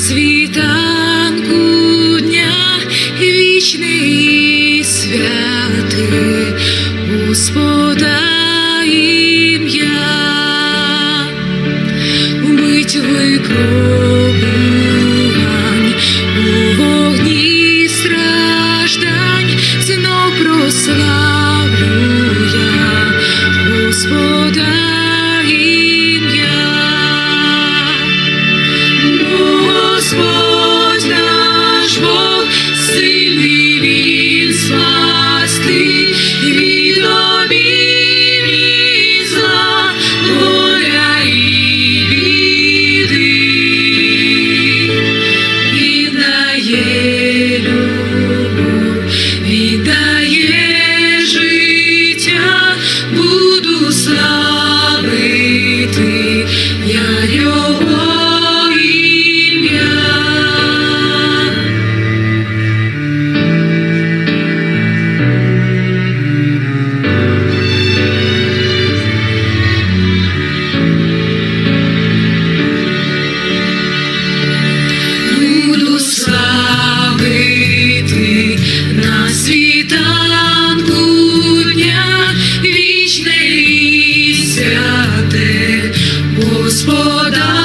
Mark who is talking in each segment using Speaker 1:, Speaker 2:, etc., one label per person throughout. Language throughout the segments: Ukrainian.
Speaker 1: світанку дня вічний святи Господа ім'я, умить викрою. славити я. Святи, Господа.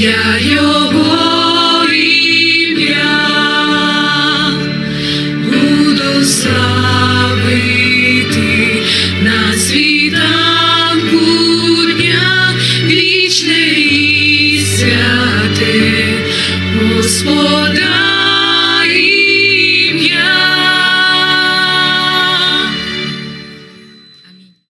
Speaker 1: Я його буду славити на світанку дня вічне і Господа.